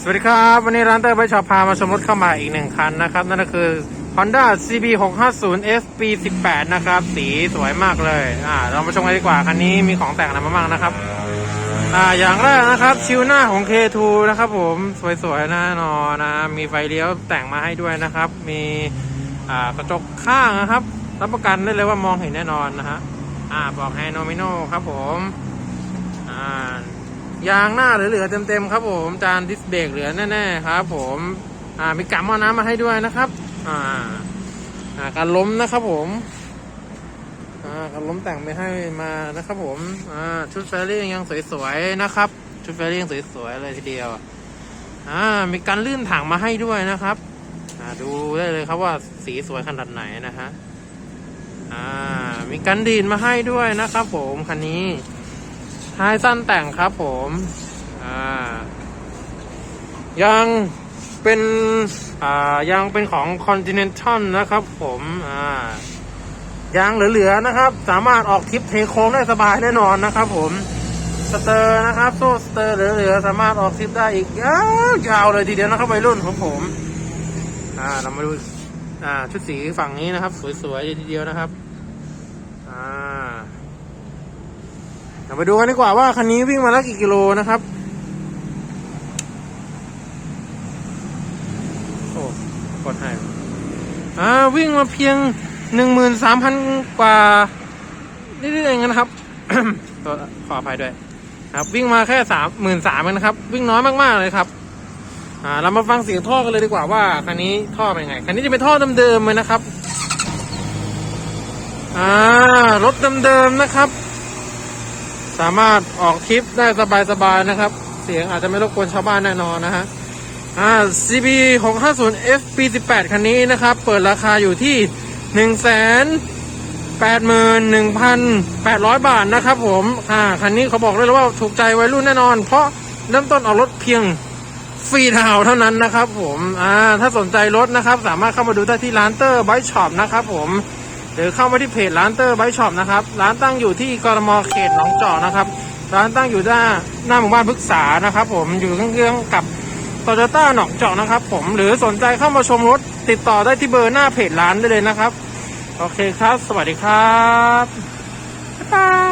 สวัสดีครับ วันนี้ร้านเตอร์ไบชอปพามาชมรถเข้ามาอีกหนึ่งคันนะครับ นั่นก็คือ Honda CB 6 5 0 FP 18นะครับ สีสวยมากเลย อ่า เรามาชมกันดีกว่า คันนี้มีของแต่งอะไรมาบ้างนะครับ อ่า อย่างแรกนะครับ ชิวหน้าของ K2 นะครับผม สวยๆแน่นอนนะ มีไฟเลี้ยวแต่งมาให้ด้วยนะครับ มี อ่ากระจกข้างนะครับ รับประกันได้เลยว่ามองเห็นแน่นอนนะฮะ อ่า บอกให้โนมิโนครับผม อ่า ยางหน้าเหลือๆเต็มๆครับผมจานดิสเบรกเหลือแน่ๆครับ ผมอ่ามีกัมหม้อน้ำมาให้ด้วยนะครับ อ่าอ่าการล้มนะครับผมอ่าการล้มแต่งไม่ให้มานะครับ ผมอ่าชุดแฟรี่ยังสวยๆนะครับ ชุดแฟรี่ยังสวยๆเลยทีเดียวอ่ามีการลื่นถังมาให้ด้วยนะครับอ่าดูได้เลยครับว่าสีสวยขนาดไหนนะฮะอ่ามีกันดีนมาให้ด้วยนะครับ ผมคันนี้ ท้ายสั้นแต่งครับผม อ่า ยังเป็น อ่า ยังเป็นของ Continental นะครับผม อ่ายางเหลือๆนะครับ สามารถออกทริปเทโค้งได้สบายแน่นอนนะครับ ผมสเตอร์นะครับโซ่สเตอร์เหลือๆสามารถออกทริปได้อีกยาวเลยทีเดียวนะครับวัยรุ่นของผม อ่าเรามาดูอ่าชุดสีฝั่งนี้นะครับ สวยๆทีเดียวนะครับ อ่า เราไปดูกันดีกว่าว่าคันนี้วิ่งมาแล้วกี่กิโลนะครับโอ้กดให้อ่าวิ่งมาเพียงหนึ่งหมื่นสามพันกว่านิดๆเองนะครับตัวขออภัยด้วย ครับ วิ่งมาแค่สามหมื่นสามนะครับ วิ่งน้อยมากๆเลยครับอ่าเรามาฟังเสียงท่อกันเลยดีกว่าว่าคันนี้ท่อเป็นไงคันนี้จะเป็นท่อเดิมๆเลยนะครับอ่ารถเดิมๆนะครับ สามารถออกทริปได้สบายๆนะครับ เสียงอาจจะไม่รบกวนชาวบ้านแน่นอนนะฮะอ่า CB 650 FP 18คันนี้นะครับ เปิดราคาอยู่ที่ 1 8 1 8 0 0 บาทนะครับผมอ่าคันนี้เขาบอกเลยว่าถูกใจวัยรุ่นแน่นอน เพราะเริ่มต้นออกรถเพียงฟรีทาวเท่านั้นนะครับผมอ่าถ้าสนใจรถนะครับ สามารถเข้ามาดูได้ที่ร้านเตอร์ไบช็อปนะครับผม หรือเข้ามาที่เพจร้านเตอร์ไบช็อปนะครับ ร้านตั้งอยู่ที่กรมเขตหนองจอกนะครับ ร้านตั้งอยู่หน้าหน้าหมู่บ้านพฤกษานะครับ ผมอยู่เครื่องๆกับโตโยต้าหนองจอกนะครับ ผมหรือสนใจเข้ามาชมรถติดต่อได้ที่เบอร์หน้าเพจร้านได้เลยนะครับ โอเคครับ สวัสดีครับบ๊ายบาย